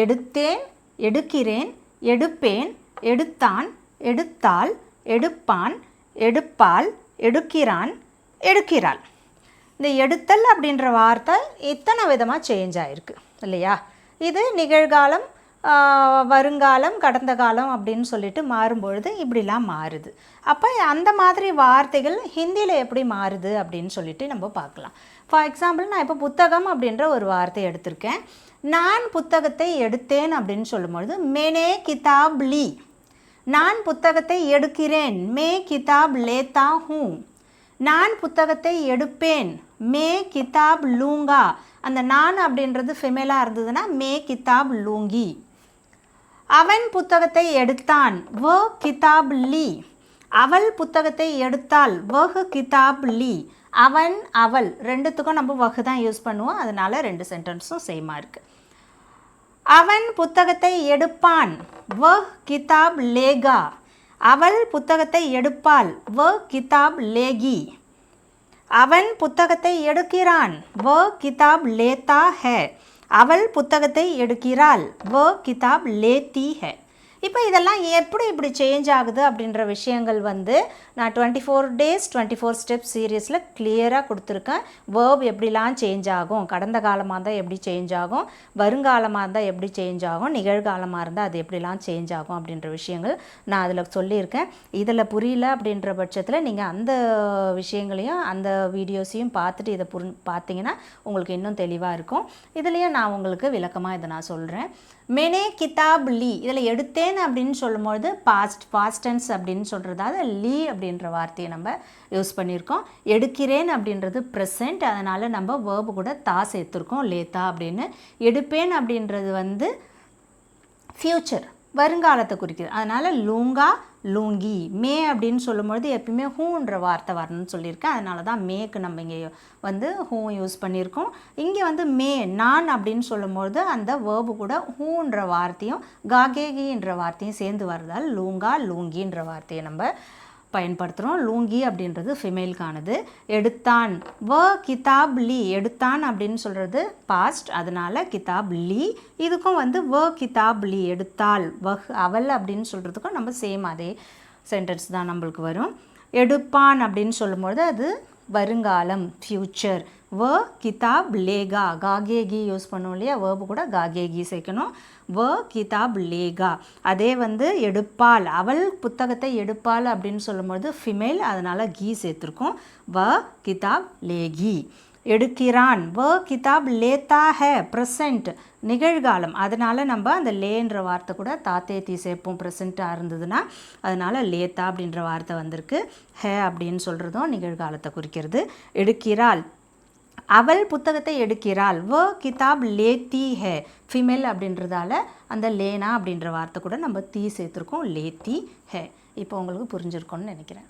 எடுத்தேன் எடுக்கிறேன் எடுப்பேன் எடுத்தான் எடுத்தாள் எடுப்பான் எடுப்பால் எடுக்கிறான் எடுக்கிறாள். இந்த எடுத்தல் அப்படின்ற வார்த்தை இத்தனை விதமாக சேஞ்ச் ஆகிருக்கு இல்லையா? இது நிகழ்காலம் வருங்காலம் கடந்த காலம் அப்படின்னு சொல்லிட்டு மாறும்பொழுது இப்படிலாம் மாறுது. அப்போ அந்த மாதிரி வார்த்தைகள் ஹிந்தியில் எப்படி மாறுது அப்படின்னு சொல்லிட்டு நம்ம பார்க்கலாம். ஃபார் எக்ஸாம்பிள் நான் இப்போ புத்தகம் அப்படின்ற ஒரு வார்த்தை எடுத்திருக்கேன். நான் புத்தகத்தை எடுத்தேன் அப்படின்னு சொல்லும்பொழுது மேனே கிதாப் லி. நான் புத்தகத்தை எடுக்கிறேன். மே கிதாப் லேத்தா ஹூ. நான் புத்தகத்தை எடுப்பேன். மே கிதாப் லூங்கா. அந்த நான் அப்படின்றது ஃபெமேலாக இருந்ததுன்னா மே கிதாப் லூங்கி. அவன் புத்தகத்தை எடுத்தான். வ கிதாப் லி. அவள் புத்தகத்தை எடுத்தாள். வஹ் கிதாப் லீ. அவன் அவள் ரெண்டுத்துக்கும் நம்ம வகு தான் யூஸ் பண்ணுவோம். அதனால் ரெண்டு சென்டென்ஸும் சேமாக இருக்குது அவன் புத்தகத்தை எடுப்பான். வ கிதாப் லேகா. அவள் புத்தகத்தை எடுப்பாள். வ கிதாப் லேகி. அவன் புத்தகத்தை எடுக்கிறான். வ கிதாப் லேத்தா ஹே. அவள் புத்தகத்தை எடுக்கிறாள். வ கிதாப் லேத்தி ஹே. இப்போ இதெல்லாம் எப்படி இப்படி சேஞ்ச் ஆகுது அப்படின்ற விஷயங்கள் வந்து நான் twenty four days twenty four step சீரியஸில் கிளியராக கொடுத்துருக்கேன். வேர்ப் எப்படிலாம் சேஞ்ச் ஆகும்? கடந்த காலமாக இருந்தால் எப்படி சேஞ்ச் ஆகும்? வருங்காலமாக இருந்தால் எப்படி சேஞ்ச் ஆகும்? நிகழ்காலமாக இருந்தால் அது எப்படிலாம் சேஞ்ச் ஆகும் அப்படின்ற விஷயங்கள் நான் அதில் சொல்லியிருக்கேன். இதில் புரியல அப்படின்ற பட்சத்தில் நீங்கள் அந்த விஷயங்களையும் அந்த வீடியோஸையும் பார்த்துட்டு இதை புரி பார்த்தீங்கன்னா உங்களுக்கு இன்னும் தெளிவாக இருக்கும். இதுலேயும் நான் உங்களுக்கு விளக்கமாக இதை நான் சொல்கிறேன் மெனே கிதாப் லீ இதில் எடுத்தேன் அப்படின்னு சொல்லும்பொழுது பாஸ்ட் பாஸ்ட் டென்ஸ் அப்படின்னு சொல்கிறதால லீ அப்படின்ற வார்த்தையை நம்ம யூஸ் பண்ணியிருக்கோம். எடுக்கிறேன் அப்படின்றது ப்ரெசென்ட் அதனால் நம்ம வேர்பு கூட தா சேர்த்துருக்கோம். லேத்தா அப்படின்னு. எடுப்பேன் அப்படின்றது வந்து ஃப்யூச்சர் வருங்காலத்தை குறிக்குது. அதனால் லூங்கா லூங்கி மே அப்படின்னு சொல்லும்பொழுது எப்பயுமே ஹூன்ற வார்த்தை வரணும்னு சொல்லியிருக்கேன். அதனால தான் மேக்கு நம்ம இங்கே வந்து ஹூ யூஸ் பண்ணியிருக்கோம். இங்கே வந்து மே நான் அப்படின்னு சொல்லும்பொழுது அந்த வேர்பு கூட ஹூன்ற வார்த்தையும் காகேகின்ற வார்த்தையும் சேர்ந்து வர்றதால் லூங்கா லூங்கின்ற வார்த்தையை நம்ம பயன்படுத்துகிறோம் லூங்கி அப்படின்றது ஃபிமேலுக்கானது எடுத்தான். வ கிதாப் லீ. எடுத்தான் அப்படின்னு சொல்கிறது பாஸ்ட் அதனால கிதாப் லீ. இதுக்கும் வந்து வ கிதாப் லீ. எடுத்தாள். வஹ் அவள் அப்படின்னு சொல்கிறதுக்கும் நம்ம சேம் அதே சென்டென்ஸ் தான் நம்மளுக்கு வரும். எடுப்பான் அப்படின்னு சொல்லும்பொழுது அது வருங்காலம் ஃப்யூச்சர் வ கிதாப் லேகா. காகேகி யூஸ் பண்ணுவோம் இல்லையா? வேர்பு கூட காகேகி சேர்க்கணும். வ கிதாப் லேகா. அதே வந்து எடுப்பாள். அவள் புத்தகத்தை எடுப்பாள் அப்படின்னு சொல்லும்பொழுது ஃபிமேல் அதனால் கீ சேர்த்துருக்கோம். வ கிதாப் லேகி. எடுக்கிறான். வ கிதாப் லேத்தா ஹே ப்ரெசண்ட் நிகழ்காலம். அதனால் நம்ம அந்த லேன்ற வார்த்தை கூட தாத்தேத்தி சேர்ப்போம். ப்ரெசண்ட்டாக இருந்ததுன்னா அதனால் லேத்தா அப்படின்ற வார்த்தை வந்திருக்கு. ஹே அப்படின்னு சொல்கிறதும் நிகழ்காலத்தை குறிக்கிறது. எடுக்கிறாள். அவள் புத்தகத்தை எடுக்கிறாள். வ கிதாப் லேத்தி ஹே. ஃபிமேல் அப்படின்றதால அந்த லேனா அப்படின்ற வார்த்தை கூட நம்ம தீ சேர்த்துருக்கோம். லேத்தி ஹே. இப்போ உங்களுக்கு புரிஞ்சிருக்கோன்னு நினைக்கிறேன்.